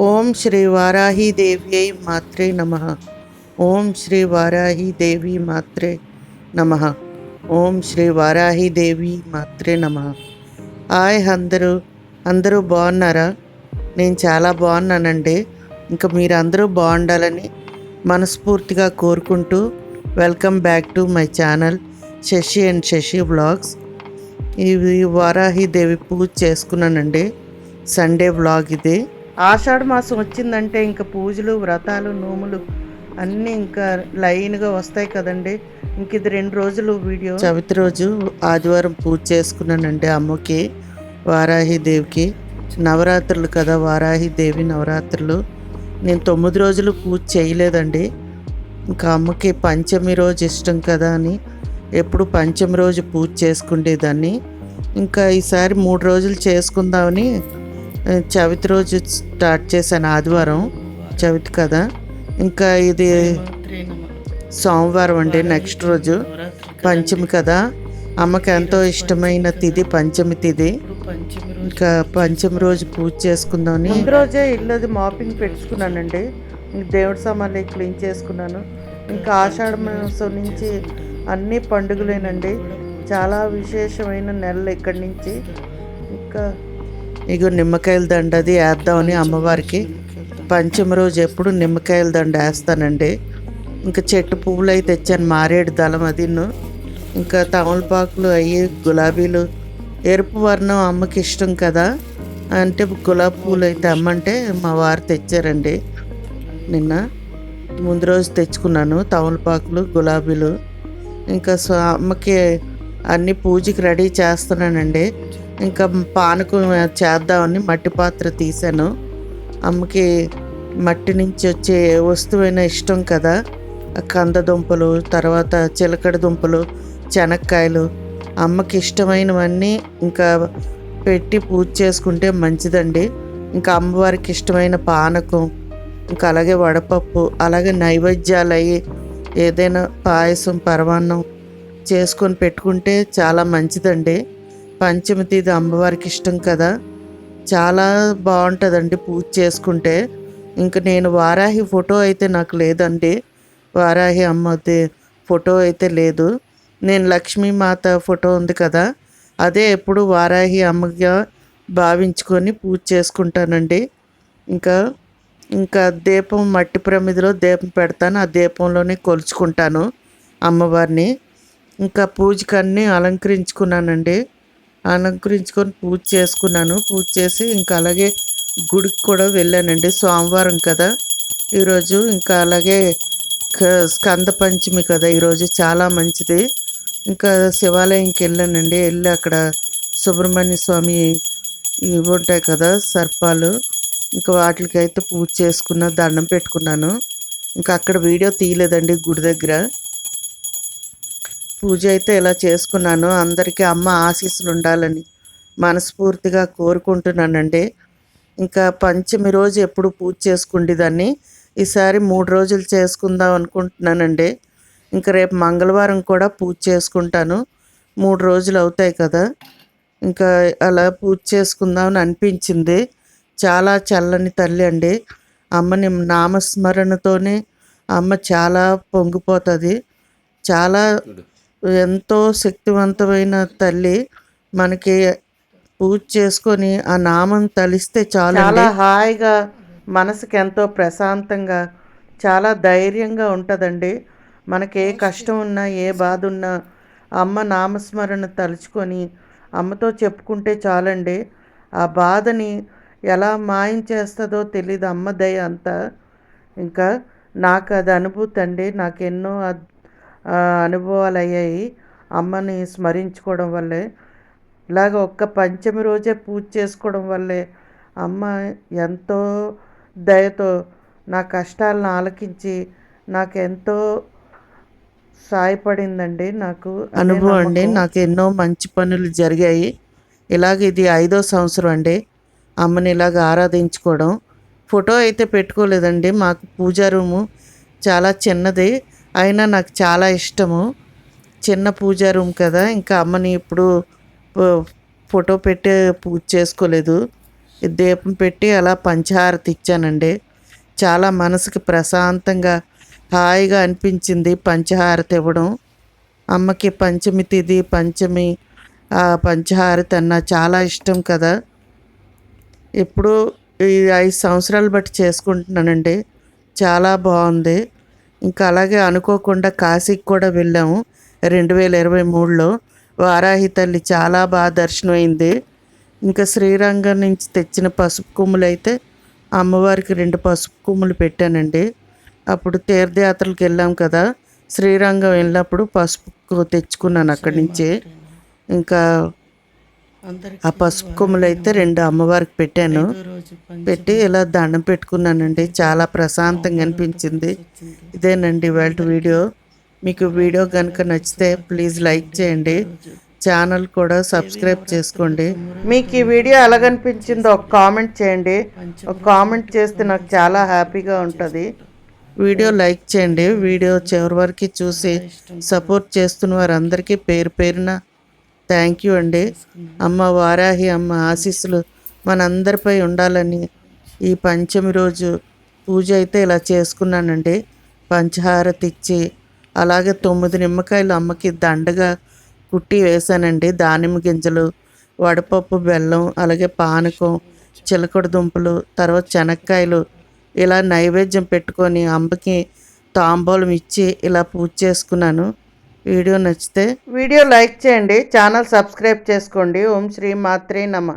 ఓం శ్రీ వారాహీదేవ్యై మాత్రే నమ. ఓం శ్రీ వారాహీదేవి మాత్రే నమ. ఓం శ్రీ వారాహీదేవి మాత్రే నమ. హాయ్ అందరూ. అందరూ బాగున్నారా? నేను చాలా బాగున్నానండి. ఇంకా మీరు అందరూ బాగుండాలని మనస్ఫూర్తిగా కోరుకుంటూ welcome back to my channel Shashi and Shashi vlogs. ఇవి వారాహీదేవి పూజ చేసుకున్నానండి. సండే వ్లాగ్ ఇది. ఆషాఢ మాసం వచ్చిందంటే ఇంకా పూజలు వ్రతాలు నోములు అన్నీ ఇంకా లైన్గా వస్తాయి కదండి. ఇంక ఇది రెండు రోజులు వీడియో. చవితి రోజు ఆదివారం పూజ చేసుకున్నానండి అమ్మకి వారాహి దేవికి. నవరాత్రులు కదా వారాహి దేవి నవరాత్రులు. నేను తొమ్మిది రోజులు పూజ చేయలేదండి. ఇంకా అమ్మకి పంచమి రోజు ఇష్టం కదా అని ఎప్పుడు పంచమి రోజు పూజ చేసుకునేదాన్ని ఇంకా ఈసారి మూడు రోజులు చేసుకుందామని చవితి రోజు స్టార్ట్ చేశాను ఆదివారం. చవితి కదా. ఇంకా ఇది సోమవారం అండి నెక్స్ట్ రోజు. పంచమి కదా. అమ్మకి ఎంతో ఇష్టమైన తిథి పంచమి తిథి ఇంకా పంచమి రోజు పూజ చేసుకుందామని. ముందు రోజే ఇల్లు అది మాపింగ్ పెట్టుకున్నానండి. దేవుడి సామాన్లు క్లీన్ చేసుకున్నాను. ఇంకా ఆషాఢ మాసం నుంచి అన్ని పండుగలేనండి. చాలా విశేషమైన నెలలు ఇక్కడి నుంచి. ఇంకా ఇగో నిమ్మకాయల దండ అది వేద్దామని అమ్మవారికి పంచమి రోజు ఎప్పుడు నిమ్మకాయల దండ వేస్తానండి. ఇంకా చెట్టు పువ్వులు అయితే తెచ్చాను మారేడు దళం అదిను ఇంకా తమలపాకులు అయ్యి గులాబీలు. ఎరుపు వర్ణం అమ్మకి ఇష్టం కదా. అంటే గులాబీ పూలు అయితే అమ్మంటే మా వారు తెచ్చారండి. నిన్న ముందు రోజు తెచ్చుకున్నాను తమలపాకులు గులాబీలు. ఇంకా అమ్మకి అన్ని పూజకి రెడీ చేస్తున్నానండి. ఇంకా పానకం చేద్దామని మట్టి పాత్ర తీశాను. అమ్మకి మట్టి నుంచి వచ్చే వస్తువైనా ఇష్టం కదా. కందదుంపలు కంద దుంపలు తర్వాత చిలకడ దుంపలు చెనక్కాయలు అమ్మకి ఇష్టమైనవన్నీ ఇంకా పెట్టి పూజ చేసుకుంటే మంచిదండి. ఇంకా అమ్మవారికి ఇష్టమైన పానకం ఇంకా అలాగే వడపప్పు అలాగే నైవేద్యాలు అయ్యి ఏదైనా పాయసం పరమాన్నం చేసుకొని పెట్టుకుంటే చాలా మంచిదండి. పంచమి తిథి అమ్మవారికి ఇష్టం కదా. చాలా బాగుంటుందండి పూజ చేసుకుంటే. ఇంకా నేను వారాహి ఫోటో అయితే నాకు లేదండి. వారాహి అమ్మది ఫోటో అయితే లేదు. నేను లక్ష్మీమాత ఫోటో ఉంది కదా. అదే ఎప్పుడు వారాహి అమ్మగా భావించుకొని పూజ చేసుకుంటానండి. ఇంకా ఇంకా దీపం మట్టి ప్రమిదిలో దీపం పెడతాను. ఆ దీపంలోనే కొలుచుకుంటాను అమ్మవారిని. ఇంకా పూజకన్నీ అలంకరించుకున్నానండి. అనుగ్రహించుకొని పూజ చేసుకున్నాను. పూజ చేసి ఇంకా అలాగే గుడికి కూడా వెళ్ళానండి. సోమవారం కదా. ఈరోజు ఇంకా అలాగే క- స్కంద పంచమి కదా. ఈరోజు చాలా మంచిది. ఇంకా శివాలయంకి వెళ్ళానండి. వెళ్ళి అక్కడ సుబ్రహ్మణ్య స్వామి ఇవి ఉంటాయి కదా సర్పాలు. ఇంకా వాటికైతే పూజ చేసుకున్న దండం పెట్టుకున్నాను. ఇంకా అక్కడ వీడియో తీయలేదండి గుడి దగ్గర. పూజ అయితే ఇలా చేసుకున్నాను అందరికీ అమ్మ ఆశీస్సులు ఉండాలని మనస్ఫూర్తిగా కోరుకుంటున్నానండి. ఇంకా పంచమి రోజు ఎప్పుడు పూజ చేసుకుండేదాన్ని ఈసారి మూడు రోజులు చేసుకుందాం అనుకుంటున్నానండి. ఇంకా రేపు మంగళవారం కూడా పూజ చేసుకుంటాను. మూడు రోజులు అవుతాయి కదా. ఇంకా అలా పూజ చేసుకుందామని అనిపించింది. చాలా చల్లని తల్లి అండి. అమ్మని నామస్మరణతోనే అమ్మ చాలా పొంగిపోతుంది. చాలా ఎంతో శక్తివంతమైన తల్లి మనకి పూజ చేసుకొని ఆ నామం తలిస్తే చాలా చాలా హాయిగా మనసుకి ఎంతో ప్రశాంతంగా చాలా ధైర్యంగా ఉంటుందండి. మనకి ఏ కష్టం ఉన్నా ఏ బాధ ఉన్నా అమ్మ నామస్మరణ తలుచుకొని అమ్మతో చెప్పుకుంటే చాలండి. ఆ బాధని ఎలా మాయం చేస్తుందో తెలియదు అమ్మ దయ అంతా. ఇంకా నాకు అది అనుభూతి అండి. నాకు ఎన్నో అనుభవాలు అయ్యాయి అమ్మని స్మరించుకోవడం వల్లే ఇలాగ ఒక్క పంచమి రోజే పూజ చేసుకోవడం వల్లే అమ్మ ఎంతో దయతో నా కష్టాలను ఆలకించి నాకు ఎంతో సాయపడిందండి. నాకు అనుభవం అండి. నాకు ఎన్నో మంచి పనులు జరిగాయి. ఇలాగ ఇది ఐదో సంవత్సరం అండి. అమ్మని ఇలాగ ఆరాధించుకోవడం. ఫోటో అయితే పెట్టుకోలేదండి. మాకు పూజా రూము చాలా చిన్నది. అయినా నాకు చాలా ఇష్టము. చిన్న పూజా రూమ్ కదా ఇంకా అమ్మని ఇప్పుడు ఫోటో పెట్టి పూజ చేసుకోలేదు. దీపం పెట్టి అలా పంచహారతి ఇచ్చానండి. చాలా మనసుకి ప్రశాంతంగా హాయిగా అనిపించింది పంచహారతి ఇవ్వడం. అమ్మకి పంచమి తిది పంచమి ఆ పంచహారతి అన్న చాలా ఇష్టం కదా. ఇప్పుడు ఈ ఐదు సంవత్సరాలు బట్టి చేసుకుంటున్నానండి. చాలా బాగుంది. ఇంకా అలాగే అనుకోకుండా కాశీకి కూడా వెళ్ళాము. రెండు వేల ఇరవై మూడులో వారాహి తల్లి చాలా బాగా దర్శనం అయింది ఇంకా శ్రీరంగం నుంచి తెచ్చిన పసుపు కొమ్ములు అయితే అమ్మవారికి రెండు పసుపు కొమ్ములు పెట్టానండి. అప్పుడు తీర్థయాత్రలకు వెళ్ళాం కదా శ్రీరంగం వెళ్ళినప్పుడు పసుపు తెచ్చుకున్నాను అక్కడి నుంచి. ఇంకా ఆ పసుపు కొమ్ములు అయితే రెండు అమ్మవారికి పెట్టాను. పెట్టి ఇలా దండం పెట్టుకున్నానండి. చాలా ప్రశాంతంగా అనిపించింది. ఇదేనండి ఇవాళ వీడియో. మీకు వీడియో కనుక నచ్చితే ప్లీజ్ లైక్ చేయండి. ఛానల్ కూడా సబ్స్క్రైబ్ చేసుకోండి. మీకు ఈ వీడియో ఎలాగనిపించిందో ఒక కామెంట్ చేయండి. ఒక కామెంట్ చేస్తే నాకు చాలా హ్యాపీగా ఉంటుంది. వీడియో లైక్ చేయండి. వీడియో చివరి వరకు చూసి సపోర్ట్ చేస్తున్న వారందరికీ పేరు పేరున థ్యాంక్ యూ అండి. అమ్మ వారాహి అమ్మ ఆశీస్సులు మనందరిపై ఉండాలని ఈ పంచమి రోజు పూజ అయితే ఇలా చేసుకున్నానండి. పంచహారతి ఇచ్చి అలాగే తొమ్మిది నిమ్మకాయలు అమ్మకి దండగా కుట్టి వేశానండి. దానిమ్మ గింజలు వడపప్పు బెల్లం అలాగే పానకం చిలకడ దుంపలు తర్వాత శనక్కాయలు ఇలా నైవేద్యం పెట్టుకొని అమ్మకి తాంబూలం ఇచ్చి ఇలా పూజ చేసుకున్నాను. వీడియో నచ్చితే వీడియో లైక్ చేయండి ఛానల్ సబ్స్క్రైబ్ చేసుకోండి. ఓం శ్రీ మాత్రే నమ.